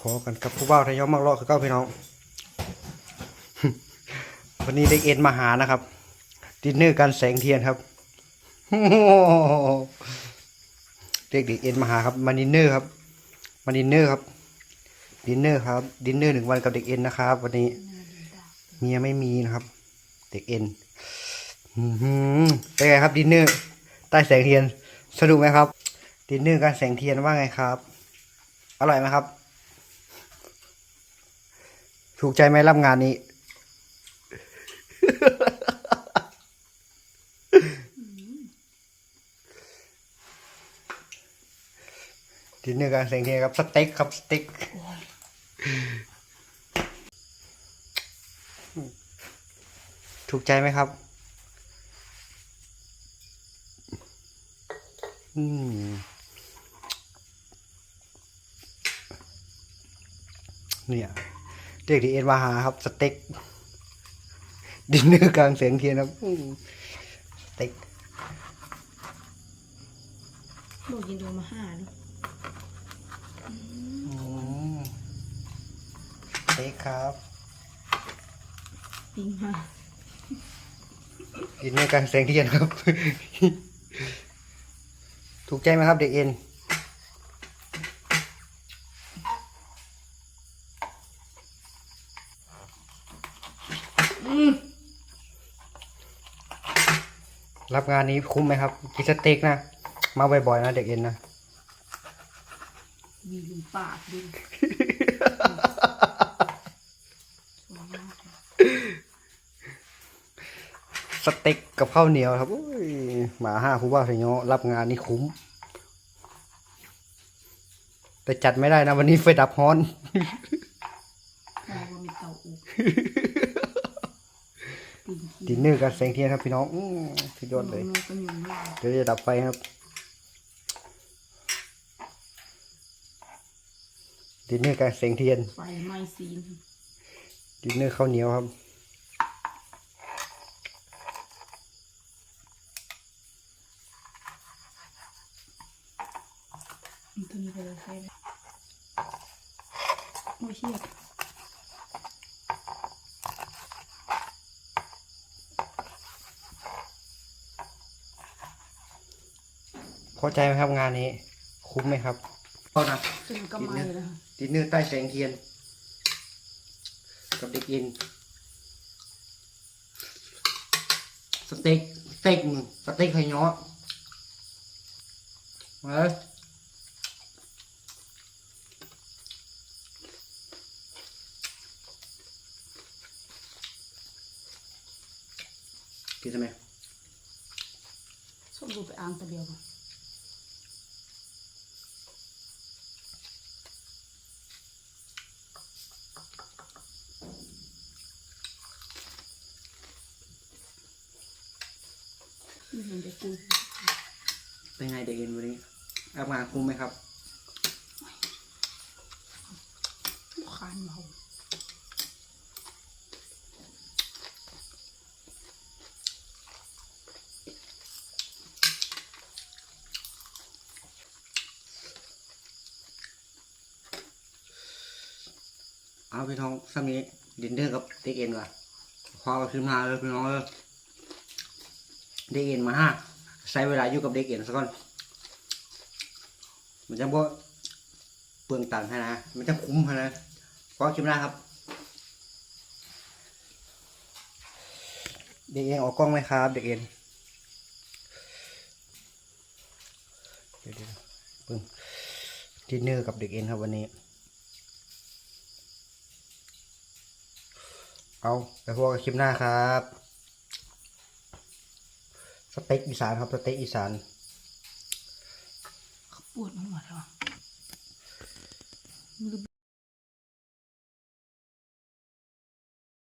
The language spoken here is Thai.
พอกันกับผู้บ่าวทะยอมมักเลาะคือเก้าพี่น้อง วันนี้เด็กเอ็นมาหานะครับ ดินเนอร์การแสงเทียนครับเด็กเด็กเอ็นมาหาครับมาดินเนอร์ครับมาดินเนอร์ครับ ดินเนอร์ครับ ดินเนอร์หนึ่งวันกับเด็กเอ็นนะครับ วันนี้เมียไม่มีนะครับ เด็กเอ็นอื้อหือเป็นไงครับดินเนอร์ใต้แสงเทียนสนุกไหมครับ ดินเนอร์การแสงเทียนว่าไงครับ อร่อยไหมครับ ถูกใจไหมรับงานนี้ ดินเนอร์การแสงเทียครับสเต็กครับสเต็กถูกใจไหมครับ อืมเนี่ย เด็กดีเอ็นมาหาครับ สเต็ก ดินเนอร์กลางแสงเทียนครับอืมสเต็กลูกยินดูมาห้าเนาะอืมสเต็กครับ ปิ้งมาดินเนอร์กลางแสงเทียนครับ ถูกใจไหมครับเด็กเอ็น รับงานนี้คุ้มไหมครับกินสเต็กนะ มาบ่อยๆนะเด็กเอ็นนะมีลุมปากดูสวยมากสเต็กกับข้าวเหนียวครับโอ้ยหมาห้าผู้ว่าถึงเนาะรับงานนี้คุ้ม แต่จัดไม่ได้นะ วันนี้ไฟดับฮ้อน พอว่ามีเตาอบปิ้ง ดินเนอร์กับแสงเทียนครับพี่น้องอื้อสุดยอดเลย มันก็ยุ่งยากเดี๋ยวจะดับไฟครับ ดินเนอร์กับแสงเทียน ไฟไหม้ซีนดินเนอร์ข้าวเหนียวครับ มันตัวนี้ไปเลยไฟเลยโอ้ยเชี่ย พอใจไหมครับงานนี้ คุ้มไหมครับพอนะซึ่งก็ไหม้แล้วดินเนอร์ใต้แสงเทียน กับเด็กอิน สเต็กสเต็กมึงสเต็กไข่ย้อมาเลยกินใช่ไหมส้มดูไปอ่างตัวเดียวก่อน ไม่เห็นจะกูเป็นไงเด็กอินวันนี้รับงานคุ้มไหมครับลูกค้านเมาเอาพี่น้องสามีดินเนอร์กับเด็กเอ็นว่ะพอขึ้นมาเลยพี่น้องเลย เด็กเอ็นมาห้าใช้เวลาอยู่กับเด็กเอ็นสักก่อนมันจะบ่เปลืองตังค์นะ มันจะคุ้มนะพอชิมนะครับ เด็กเอ็นออกกล้องไหมครับ เด็กเอ็นเดี๋ยวเพิ่งดินเนอร์กับเด็กเอ็นครับวันนี้ เอาไปพวกบคลิปหน้าครับ สเต็กอีสานครับสเต็กอีสานเขาปวดหัวแล้วอะ